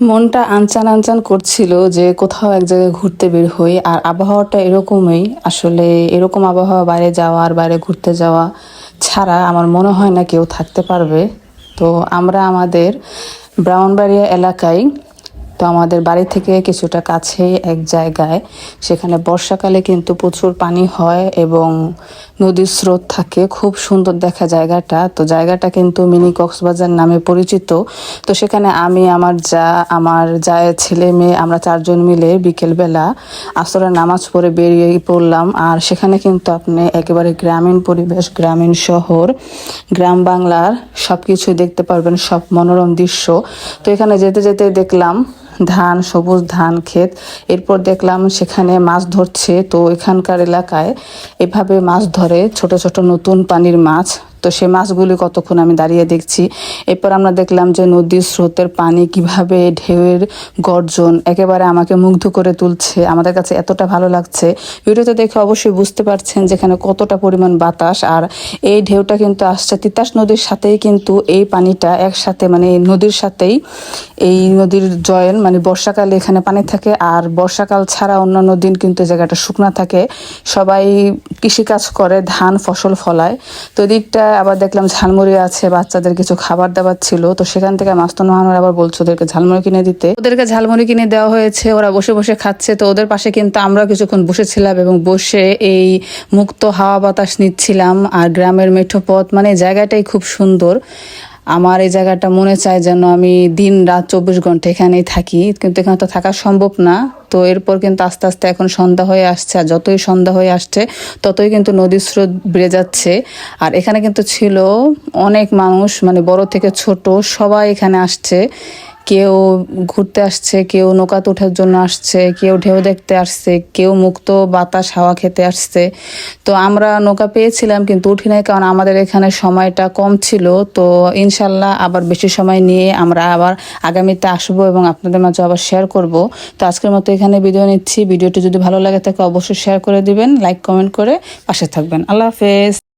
মনটা আনচান আনচান করছিল যে কোথাও এক জায়গায় ঘুরতে বের হই, আর আবহাওয়াটা এরকমই। আসলে এরকম আবহাওয়া বাইরে যাওয়া আর বাইরে ঘুরতে যাওয়া ছাড়া আমার মনে হয় না কেউ থাকতে পারবে। তো আমরা আমাদের ব্রাউনবাড়িয়া এলাকায় তো আমাদের বাড়ি থেকে কিছুটা কাছেই এক জায়গায়। সেখানে বর্ষাকালে কিন্তু প্রচুর পানি হয় এবং নদীর স্রোত থাকে। খুব সুন্দর দেখা জায়গাটা। তো জায়গাটা কিন্তু মিনি কক্সবাজার নামে পরিচিত। তো সেখানে আমি, আমার যা, আমার যায় ছেলে মেয়ে, আমরা চারজন মিলে বিকেলবেলা আসরের নামাজ পড়ে বেরিয়ে পড়লাম। আর সেখানে কিন্তু আপনি একেবারে গ্রামীণ পরিবেশ, গ্রামীণ শহর, গ্রাম বাংলার সব কিছুই দেখতে পারবেন। সব মনোরম দৃশ্য। তো এখানে যেতে যেতে দেখলাম ধান, সবুজ ধান ক্ষেত। এরপর দেখলাম সেখানে মাছ ধরছে। তো এখানকার এলাকায় এভাবে মাছ ধরে ছোট ছোট নতুন পানির মাছ। তো সে মাছগুলি কতক্ষণ আমি দাঁড়িয়ে দেখছি। এরপর আমরা দেখলাম যে নদীর স্রোতের পানি কীভাবে ঢেউয়ের গর্জন একেবারে আমাকে মুগ্ধ করে তুলছে, আমাদের কাছে এতটা ভালো লাগছে। ভিডিওতে দেখে অবশ্যই বুঝতে পারছেন যেখানে কতটা পরিমাণ বাতাস। আর এই ঢেউটা কিন্তু আসছে তিতাস নদীর সাথেই কিন্তু এই পানিটা একসাথে মানে নদীর সাথেই, এই নদীর জয়েন মানে বর্ষাকালে এখানে পানি থাকে। আর বর্ষাকাল ছাড়া অন্যান্য দিন কিন্তু জায়গাটা শুকনা থাকে। সবাই কৃষিকাজ করে, ধান ফসল ফলায়। তো দিকটা আবার দেখলাম ঝালমুড়ি আছে, বাচ্চাদের কিছু খাবার দাবার ছিল, তো সেখান থেকে মাস্তন মাহানুর আবার বলছো ওদেরকে ঝালমুড়ি কিনে দিতে। ওদেরকে ঝালমুড়ি কিনে দেওয়া হয়েছে, ওরা বসে বসে খাচ্ছে, তো ওদের পাশে কিন্তু আমরা কিছুক্ষণ বসেছিলাম এবং বসে এই মুক্ত হাওয়া বাতাস নিচ্ছিলাম, আর গ্রামের মেঠো পথ মানে জায়গাটাই খুব সুন্দর। আমার এই জায়গাটা মনে চায় যেন আমি দিন রাত চব্বিশ ঘণ্টা এখানেই থাকি। কিন্তু এখানে তো থাকা সম্ভব না। তো এরপর কিন্তু আস্তে আস্তে এখন সন্ধ্যা হয়ে আসছে। আর যতই সন্ধ্যা হয়ে আসছে, ততই কিন্তু নদীর স্রোত বেড়ে যাচ্ছে। আর এখানে কিন্তু ছিল অনেক মানুষ মানে বড় থেকে ছোট, সবাই এখানে আসছে। কেউ ঘুরতে আসছে, কেউ নৌকাতে ওঠার জন্য আসছে, কেউ ঢেউ দেখতে আসছে, কেউ মুক্ত বাতাস, হাওয়া খেতে আসছে। তো আমরা নৌকা পেয়েছিলাম কিন্তু উঠি নাই কারণ আমাদের এখানে সময়টা কম ছিল। তো ইনশাল্লাহ আবার বেশি সময় নিয়ে আমরা আবার আগামীতে আসব এবং আপনাদের মাঝে আবার শেয়ার করব। তো আজকের মতো এখানে ভিডিও নিচ্ছি। ভিডিওটি যদি ভালো লাগে থাকে অবশ্যই শেয়ার করে দিবেন লাইক কমেন্ট করে পাশে থাকবেন। আল্লাহ হাফেজ।